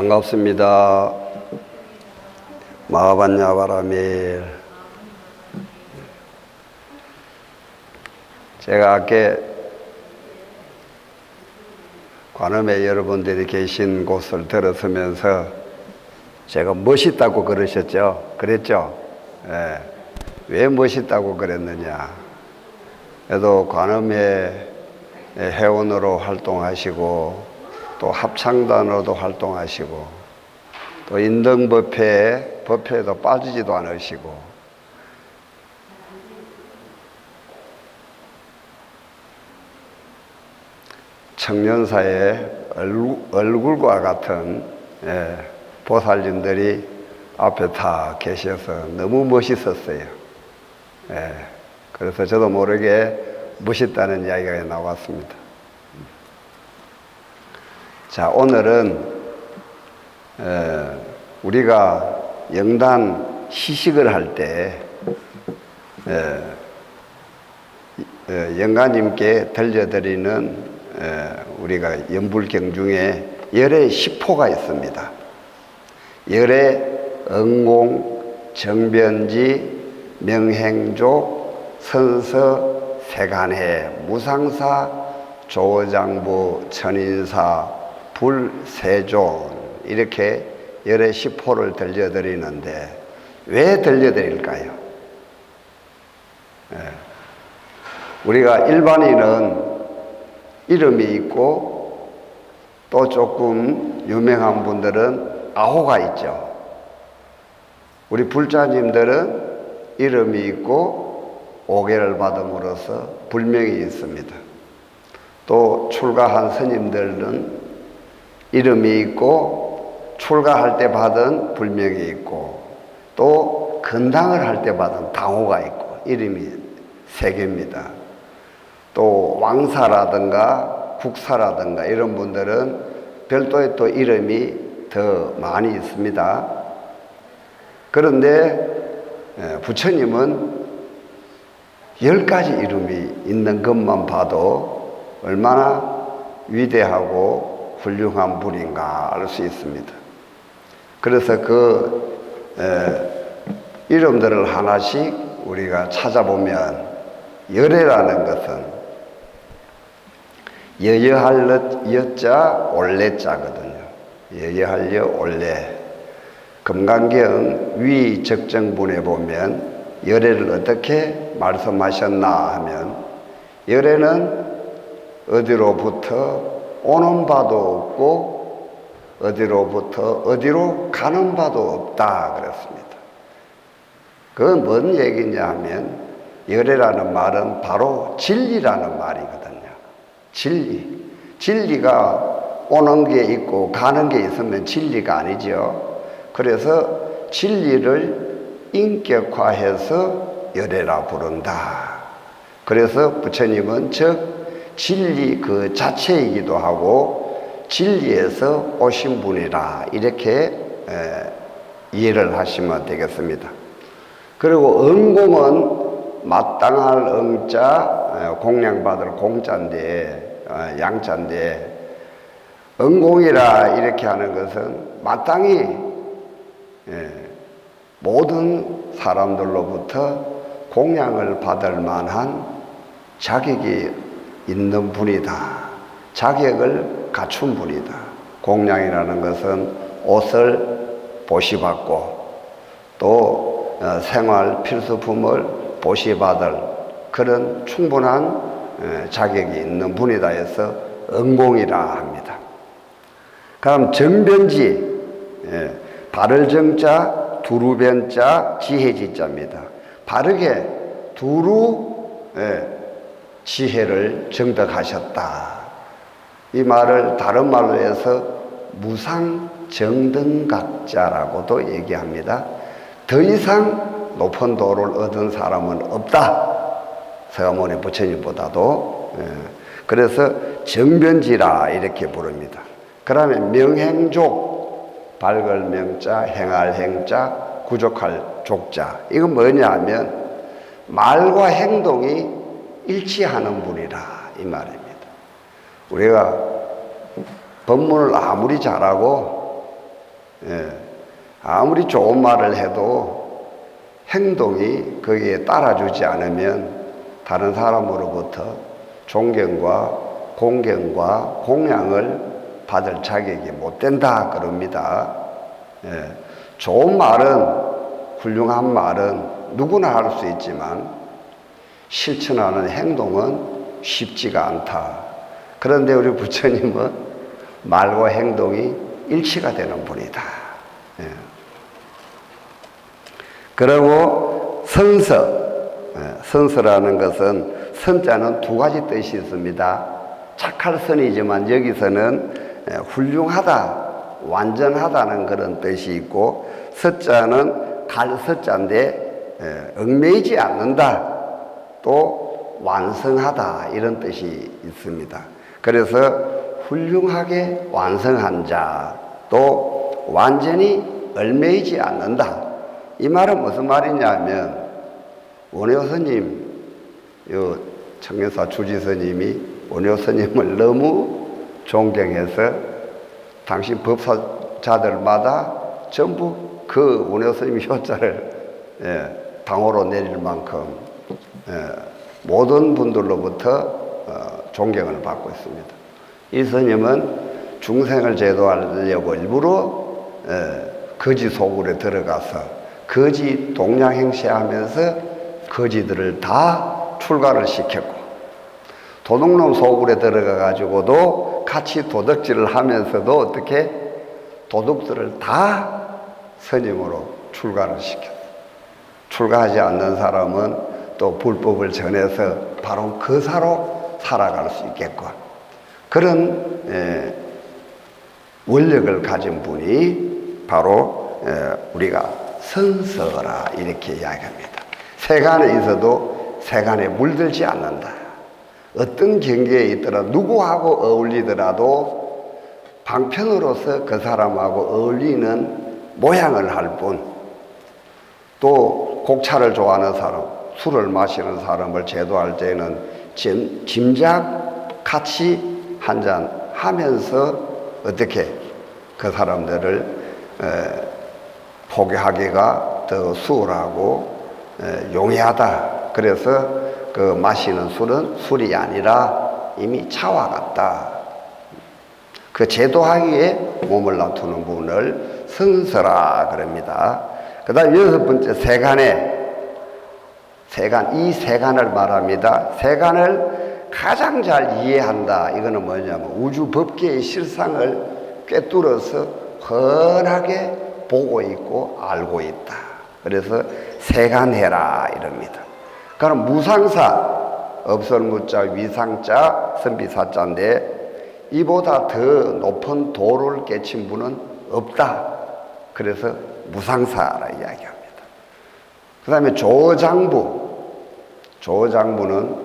반갑습니다. 마하반야 바라밀. 제가 아까 관음에 여러분들이 계신 곳을 들었으면서 제가 멋있다고 그러셨죠? 그랬죠? 예. 왜 멋있다고 그랬느냐? 그래도 관음회 회원으로 활동하시고 또 합창단으로도 활동하시고 또 인등법회 법회에도 빠지지도 않으시고 청년사의 얼굴, 과 같은 예, 보살님들이 앞에 다 계셔서 너무 멋있었어요. 예, 그래서 저도 모르게 멋있다는 이야기가 나왔습니다. 자, 오늘은 에, 우리가 영단 시식을 할때 영가님께 들려드리는 에, 우리가 연불경 중에 열의 시포가 있습니다. 열의 응공, 정변지, 명행조, 선서, 세간해, 무상사, 조장부, 천인사, 불세존 이렇게 열의 시포를 들려드리는데 왜 들려드릴까요? 예. 우리가 일반인은 이름이 있고 또 조금 유명한 분들은 아호가 있죠. 우리 불자님들은 이름이 있고 오계를 받음으로써 불명이 있습니다. 또 출가한 스님들은 이름이 있고 출가할 때 받은 불명이 있고 또 건당을 할 때 받은 당호가 있고 이름이 세 개입니다. 또 왕사라든가 국사라든가 이런 분들은 별도의 또 이름이 더 많이 있습니다. 그런데 예, 부처님은 열 가지 이름이 있는 것만 봐도 얼마나 위대하고 훌륭한 분인가 알 수 있습니다. 그래서 그 에, 이름들을 하나씩 우리가 찾아보면 열애라는 것은 여여할 여자 올레자거든요. 여여할 여 올레. 금강경 위 적정분에 보면 열애를 어떻게 말씀하셨나 하면 열애는 어디로부터 오는 바도 없고 어디로부터 어디로 가는 바도 없다 그랬습니다. 그건 뭔 얘기냐 하면 열애라는 말은 바로 진리라는 말이거든요. 진리. 진리가 오는 게 있고 가는 게 있으면 진리가 아니죠. 그래서 진리를 인격화해서 열애라 부른다. 그래서 부처님은 즉 진리 그 자체이기도 하고 진리에서 오신 분이라 이렇게 이해를 하시면 되겠습니다. 그리고 은공은 마땅할 응자 공양받을 공자인데 어, 양자인데 은공이라 이렇게 하는 것은 마땅히 모든 사람들로부터 공양을 받을 만한 자격이 있는 분이다. 자격을 갖춘 분이다. 공양이라는 것은 옷을 보시받고 또 어, 생활 필수품을 보시받을 그런 충분한 자격이 있는 분이다 해서 은공이라 합니다. 그럼 정변지 바를 정자 두루변자 지혜지자입니다. 바르게 두루 지혜를 정덕하셨다. 이 말을 다른 말로 해서 무상정등각자라고도 얘기합니다. 더 이상 높은 도를 얻은 사람은 없다. 서가모니 부처님보다도. 예. 그래서 정변지라 이렇게 부릅니다. 그러면 명행족, 밝을 명자, 행할 행자, 구족할 족자. 이건 뭐냐 하면 말과 행동이 일치하는 분이라 이 말입니다. 우리가 법문을 아무리 잘하고 예. 아무리 좋은 말을 해도 행동이 거기에 따라주지 않으면 다른 사람으로부터 존경과 공경과 공양을 받을 자격이 못 된다 그럽니다. 예. 좋은 말은 훌륭한 말은 누구나 할 수 있지만 실천하는 행동은 쉽지가 않다. 그런데 우리 부처님은 말과 행동이 일치가 되는 분이다. 예. 그리고 선서, 예, 선서라는 것은 선자는 두 가지 뜻이 있습니다. 착할 선이지만 여기서는 예, 훌륭하다, 완전하다는 그런 뜻이 있고 서자는 갈 서자인데 예, 얽매이지 않는다, 또 완성하다 이런 뜻이 있습니다. 그래서 훌륭하게 완성한 자, 또 완전히 얽매이지 않는다. 이 말은 무슨 말이냐면 원효 스님, 요 청년사 주지 스님이 원효 스님을 너무 존경해서 당신 법사자들마다 전부 그 원효 스님 효자를 예, 당호로 내릴 만큼 예, 모든 분들로부터 어, 존경을 받고 있습니다. 이 스님은 중생을 제도하려고 일부러 예, 거지 속으로 들어가서 거지 동양 행세하면서 거지들을 다 출가를 시켰고 도둑놈 속으로 들어가 가지고도 같이 도둑질을 하면서도 어떻게 도둑들을 다 스님으로 출가를 시켰어. 출가하지 않는 사람은 또 불법을 전해서 바로 거사로 살아갈 수 있겠고 그런 에, 원력을 가진 분이 바로 에, 우리가 선서라 이렇게 이야기합니다. 세간에 있어도 세간에 물들지 않는다. 어떤 경계에 있더라 누구하고 어울리더라도 방편으로서 그 사람하고 어울리는 모양을 할 뿐, 또 곡차를 좋아하는 사람, 술을 마시는 사람을 제도할 때는 짐, 짐작 같이 한 잔 하면서 어떻게 그 사람들을 에, 포기하기가 더 수월하고 에, 용이하다. 그래서 그 마시는 술은 술이 아니라 이미 차와 같다. 그 제도하기에 몸을 놔두는 분을 선서라 그럽니다. 그 다음 여섯 번째 세간에 세간, 이 세간을 말합니다. 세간을 가장 잘 이해한다. 이거는 뭐냐면 우주 법계의 실상을 꿰뚫어서 훤하게 보고 있고 알고 있다. 그래서 세간해라 이럽니다. 그럼 무상사, 업설무자, 위상자, 선비사자인데 이보다 더 높은 도를 깨친 분은 없다. 그래서 무상사라 이야기합니다. 그 다음에 조장부. 조장부는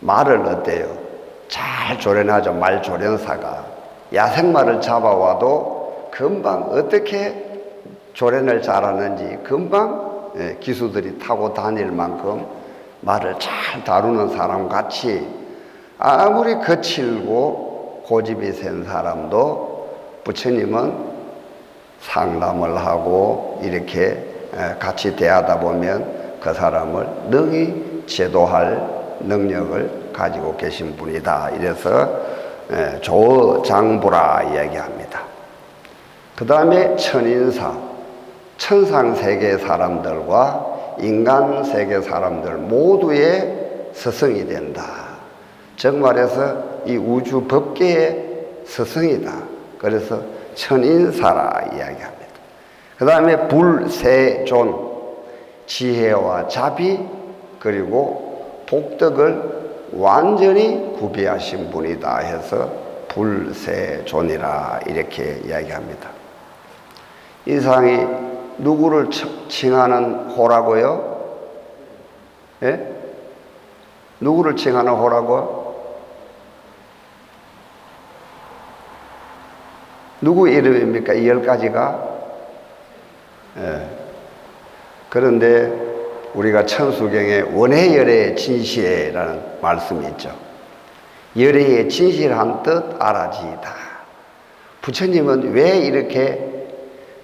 말을 어때요? 잘 조련하죠. 말 조련사가. 야생말을 잡아와도 금방 어떻게 조련을 잘하는지 금방 예, 기수들이 타고 다닐 만큼 말을 잘 다루는 사람 같이 아무리 거칠고 고집이 센 사람도 부처님은 상담을 하고 이렇게 같이 대하다 보면 그 사람을 능히 제도할 능력을 가지고 계신 분이다. 이래서 조장부라 이야기합니다. 그 다음에 천인사, 천상 세계 사람들과 인간 세계 사람들 모두의 스승이 된다. 즉 말해서 이 우주 법계의 스승이다. 그래서 천인사라 이야기합니다. 그 다음에 불세존, 지혜와 자비, 그리고 복덕을 완전히 구비하신 분이다 해서 불세존이라 이렇게 이야기합니다. 이 상이 누구를 칭하는 호라고요? 예? 누구를 칭하는 호라고? 누구 이름입니까? 이 열 가지가? 예. 그런데 우리가 천수경에 원해열의 진시라는 말씀이 있죠. 열애의 진실한 뜻 알아지이다. 부처님은 왜 이렇게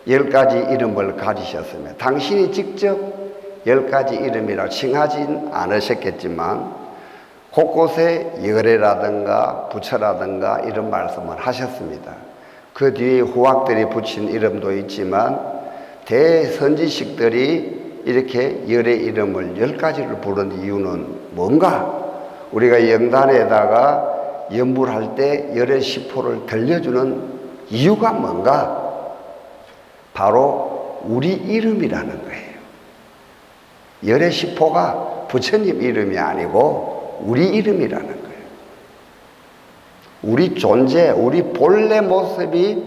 열 가지 이름을 가지셨으며 당신이 직접 열 가지 이름이라 칭하진 않으셨겠지만 곳곳에 열애라든가 부처라든가 이런 말씀을 하셨습니다. 그 뒤에 후학들이 붙인 이름도 있지만 대선지식들이 이렇게 열의 이름을 열 가지를 부른 이유는 뭔가? 우리가 영단에다가 연불할 때 열의 시포를 들려주는 이유가 뭔가? 바로 우리 이름이라는 거예요. 열의 시포가 부처님 이름이 아니고 우리 이름이라는 거예요. 우리 존재, 우리 본래 모습이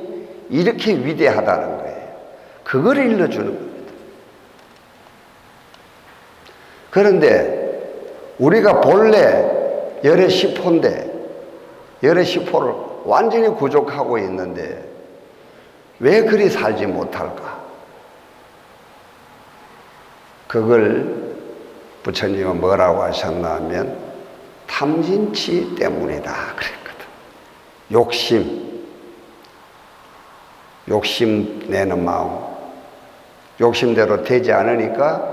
이렇게 위대하다는 거예요. 그걸 일러주는 겁니다. 그런데 우리가 본래 열의 시포인데, 열의 시포를 완전히 구족하고 있는데, 왜 그리 살지 못할까? 그걸 부처님은 뭐라고 하셨나 하면 탐진치 때문이다 그랬거든. 욕심, 욕심 내는 마음, 욕심대로 되지 않으니까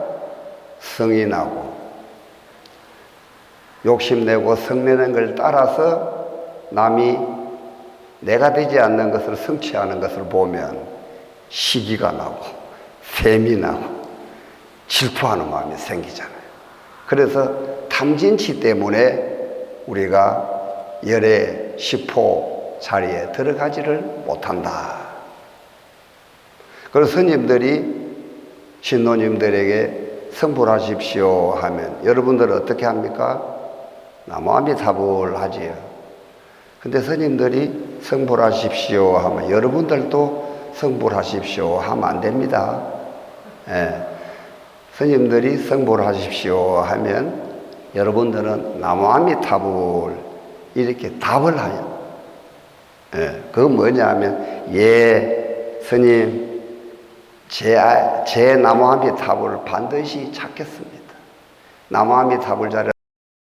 성이 나고 욕심내고 성내는 걸 따라서 남이 내가 되지 않는 것을 성취하는 것을 보면 시기가 나고 셈이 나고 질투하는 마음이 생기잖아요. 그래서 탐진치 때문에 우리가 열의 시포 자리에 들어가지를 못한다. 그래서 스님들이 신도님들에게 성불하십시오 하면 여러분들은 어떻게 합니까? 나무아미타불 하지요. 근데 스님들이 성불하십시오 하면 여러분들도 성불하십시오 하면 안 됩니다. 예. 스님들이 성불하십시오 하면 여러분들은 나무아미타불 이렇게 답을 하요. 예. 그건 뭐냐 하면 예 스님 제, 아- 제 나무아미타불을 반드시 찾겠습니다. 나무아미타불 자를